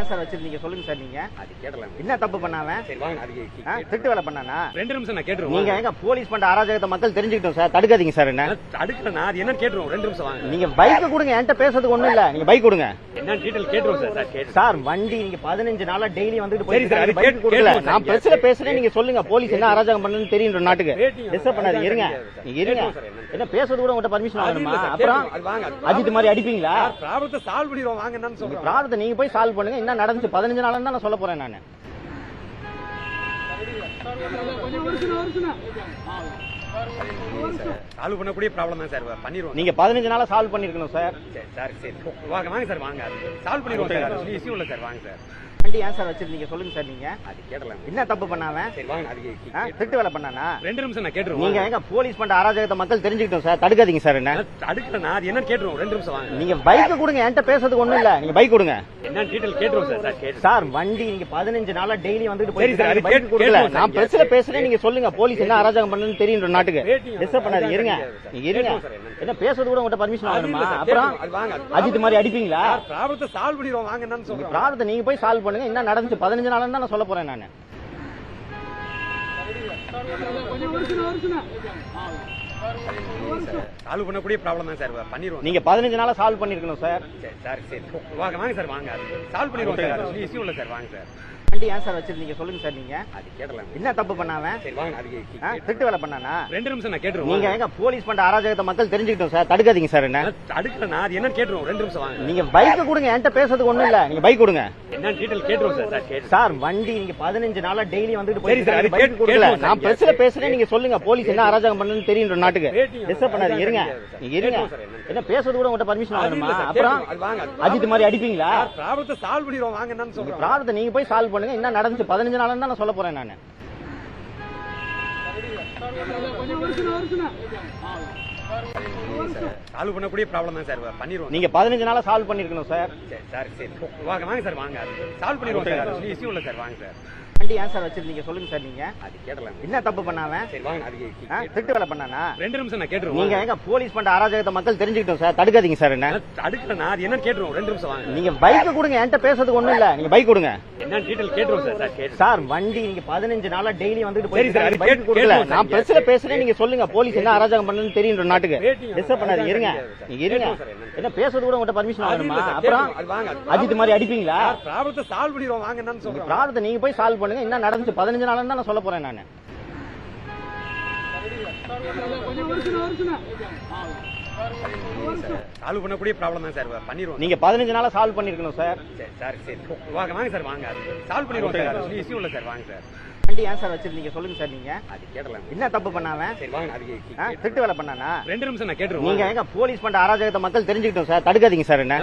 ஏன் சார் வச்சிருந்தீங்க? சொல்லுங்க சார் நீங்க. அது கேட்டலாம். என்ன தப்பு பண்ணாவன் சரி வாங்க அது வேலை பண்ணானா? ரெண்டு நிமிஷம் நான் கேட்டுருவோம் நீங்க எங்க போலீஸ் பண்ற அராஜகத்தை மக்கள் தெரிஞ்சுக்கிட்டோம் சார். தடுக்காதீங்க சார் என்ன? அடுக்கலண்ணா அது என்னன்னு கேட்டுருவோம் ரெண்டு நிமிஷம் வாங்க. நீங்க பைக் கொடுங்க என்கிட்ட பேசுறதுக்கு ஒண்ணும் இல்ல. நீங்க பைக் கொடுங்க. என்னன்னு டீட்டெயில் கேட்டுருவோம் சார். சார் கேட்டு சார் வண்டி நீங்க பதினஞ்சு நாளா டெய்லி வந்துட்டு கேட்டுருவோம் நான். பிரச்சனை பேசுறேன் நீங்க சொல்லுங்க. போலீஸ் என்ன அராஜகம் பண்ணுன்னு தெரியும் நாட்டுக்கு. டிஸ்டர்ப் பண்ணாது இருங்க. இருங்க. என்ன பேசுறது கூட உங்கள்ட்ட பர்மிஷன் வாங்கணுமா? அப்புறம் அஜித் மாதிரி அடிப்பீங்களா? சால்வ் பண்ணிடுவோம் வாங்க என்னன்னு சொல்றோம். ப்ராப்ளத்தை நீங்க போய் சால்வ் பண்ணுங்க. என்ன நடந்துச்சு பதினஞ்சு நாள் தான் நான் சொல்ல போறேன் நான். சால்வ் பண்ணக்கூடிய ப்ராப்ளம் தான் சார். பண்ணிடுவோம் நீங்க பதினஞ்சு நாளா சால்வ் பண்ணிருக்கணும் சார். சரி சார் சரி. வாங்க வாங்க சார் வாங்க. சால்வ் பண்ணிடுவோம் சார். இஷ்யூ இல்லை சார். வாங்க சார். வண்டி ஏன் சார் வச்சிருந்தீங்க? சொல்லுங்க சார் நீங்க. அது கேட்டலாம் என்ன தப்பு பண்ணாவன் சரி வாங்க திருட்டு வேலை பண்ணானா? ரெண்டு நிமிஷம் நான் கேட்டுருவோம் நீங்க எங்க போலீஸ் பண்ற அராஜகத்தை மக்கள் தெரிஞ்சுக்கிட்டோம் சார். தடுக்காதீங்க சார் என்ன? அடுக்கலண்ணா அது என்னன்னு கேட்டுருவோம் ரெண்டு நிமிஷம் வாங்க. நீங்க பைக் கொடுங்க என்கிட்ட பேசுறதுக்கு ஒண்ணும் இல்ல. நீங்க பைக் கொடுங்க. என்னன்னு டீட்டெயில் கேட்டுருவோம் சார் சார் வண்டி நீங்க பதினஞ்சு நாளா டெய்லி வந்துட்டு சரி சார், பைக் கொடுக்கல. நான். பிரச்சனை பேசுறேன் நீங்க சொல்லுங்க. போலீஸ் என்ன அராஜகம் பண்ணுன்னு தெரியும் நாட்டுக்கு. டிஸ்டர்ப் பண்ணாது இருங்க. நீங்க இருங்க. என்ன பேசுறது கூட உங்கள்ட்ட பர்மிஷன் வாங்கணுமா? அப்புறம் அஜித் மாதிரி அடிப்பீங்களா? ப்ராப்ளத்தை சால்வ் பண்ணிடுவோம். வாங்க ப்ராப்ளத்தை நீங்க போய் சால்வ் பண்ணுங்க. என்ன நடந்துச்சு. பதினஞ்சு நாள் தான் நான் சொல்ல போறேன் நான். சால்வ் பண்ணக்கூடிய ப்ராப்ளம் தான் சார். பண்ணிடுவோம் நீங்க பதினஞ்சு நாளா சால்வ் பண்ணிருக்கணும் சார். சரி சார். வாங்க வாங்க சார் வாங்க. சால்வ் பண்ணிடுவோம் சார். இஷ்யூ இல்லை சார். வாங்க சார். வண்டி ஏன் சார் வச்சிருந்தீங்க? சொல்லுங்க சார் நீங்க. அது கேட்டலாம் என்ன தப்பு பண்ணாவன் சரி வாங்க திருட்டு வேலை பண்ணானா? ரெண்டு நிமிஷம் நான் கேட்டுருவோம் நீங்க எங்க போலீஸ் பண்ற அராஜகத்தை மக்கள் தெரிஞ்சுக்கிட்டோம் சார். தடுக்காதீங்க சார் என்ன? அடுக்கலண்ணா அது என்னன்னு கேட்டுருவோம். ரெண்டு நிமிஷம் வாங்க. நீங்க பைக் கொடுங்க என்கிட்ட பேசுறதுக்கு ஒண்ணும் இல்ல. நீங்க பைக் கொடுங்க. என்னன்னு டீட்டெயில் கேட்டுருவோம் சார் சார் வண்டி நீங்க பதினஞ்சு நாளா டெய்லி வந்துட்டு சரி சார், பைக் கொடுக்கல. நான். பிரச்சனை பேசுறேன் நீங்க சொல்லுங்க. போலீஸ் என்ன அராஜகம் பண்ணுன்னு தெரியும் நாட்டுக்கு. டிஸ்டர்ப் பண்ணாது இருங்க. நீங்க இருங்க. என்ன பேசுறது கூட உங்கள்ட்ட பர்மிஷன் சார், அப்புறம் அஜித் மாதிரி அடிப்பீங்களா? ப்ராப்ளத்தை சால்வ் பண்ணிடுவோம். வாங்க என்னன்னு சொல்றோம். ப்ராப்ளத்தை நீங்க போய் சால்வ் பண்ணுங்க. என்ன நடந்துச்சு. பதினஞ்சு நாள் தான் நான் சொல்ல போறேன் நான். சால்வ் பண்ணக்கூடிய ப்ராப்ளம் தான் சார். பண்ணிடுவோம் நீங்க பதினஞ்சு நாளா சால்வ் பண்ணிருக்கணும் சார். சரி சார் சரி. வாங்க வாங்க சார் வாங்க. சால்வ் பண்ணிடுவோம் சார். இஷ்யூ இல்லை சார். வாங்க சார். வண்டி ஏன் சார் வச்சிருந்தீங்க? சொல்லுங்க சார் நீங்க. அது கேட்டலாம் என்ன தப்பு பண்ணாவன் திருட்டு வேலை பண்ணானா? ரெண்டு நிமிஷம் நான் கேட்டுருவோம். நீங்க எங்க போலீஸ் பண்ற அராஜகத்தை மக்கள் தெரிஞ்சுக்கிட்டோம் சார். தடுக்காதீங்க சார் என்ன? அடுக்கலண்ணா அது என்னன்னு கேட்டுருவோம். ரெண்டு நிமிஷம் வாங்க. நீங்க பைக் கொடுங்க என்கிட்ட பேசுறதுக்கு ஒண்ணும் இல்ல. நீங்க பைக் கொடுங்க. என்னன்னு டீட்டெயில் கேட்டுருவோம் சார். சார் வண்டி நீங்க பதினஞ்சு நாளா டெய்லி வந்துட்டு சரி சார், பைக் கொடுக்கல. நான். பிரச்சனை பேசுறேன். நீங்க சொல்லுங்க. போலீஸ் என்ன அராஜகம் பண்ணுன்னு தெரியும் நாட்டுக்கு. டிஸ்டர்ப் பண்ணாது இருங்க. நீங்க இருங்க. என்ன பேசுறது கூட உங்கள்ட்ட பர்மிஷன் வாங்கணுமா? அப்புறம் அஜித் மாதிரி அடிப்பீங்களா? ப்ராப்ளத்தை சால்வ் பண்ணிடுவோம். வாங்க என்னன்னு சொல்றோம். ப்ராப்ளத்தை நீங்க போய் சால்வ் பண்ணுங்க என்ன நடந்துச்சு. பதினஞ்சு நாள் தான் நான் சொல்ல போறேன் நான். சால்வ் பண்ணக்கூடிய ப்ராப்ளம் தான் சார். பண்ணிடுவோம். நீங்க பதினஞ்சு நாளா சால்வ் பண்ணிருக்கணும் சார். சரி சார் சரி. வாங்க வாங்க சார் வாங்க. சால்வ் பண்ணிடுவோம் சார். இஷ்யூ இல்லை சார். வாங்க சார். வண்டி ஏன் சார் வச்சிருந்தீங்க? சொல்லுங்க சார் நீங்க. அது கேட்டலாம். என்ன தப்பு பண்ணாவன் சரி வாங்க அது ஆ, திருட்டு வேலை பண்ணானா? ரெண்டு நிமிஷம் நான் கேட்டுருவோம். நீங்க எங்க போலீஸ் பண்ற அராஜகத்தை மக்கள் தெரிஞ்சுக்கிட்டோம் சார். தடுக்காதீங்க சார் என்ன?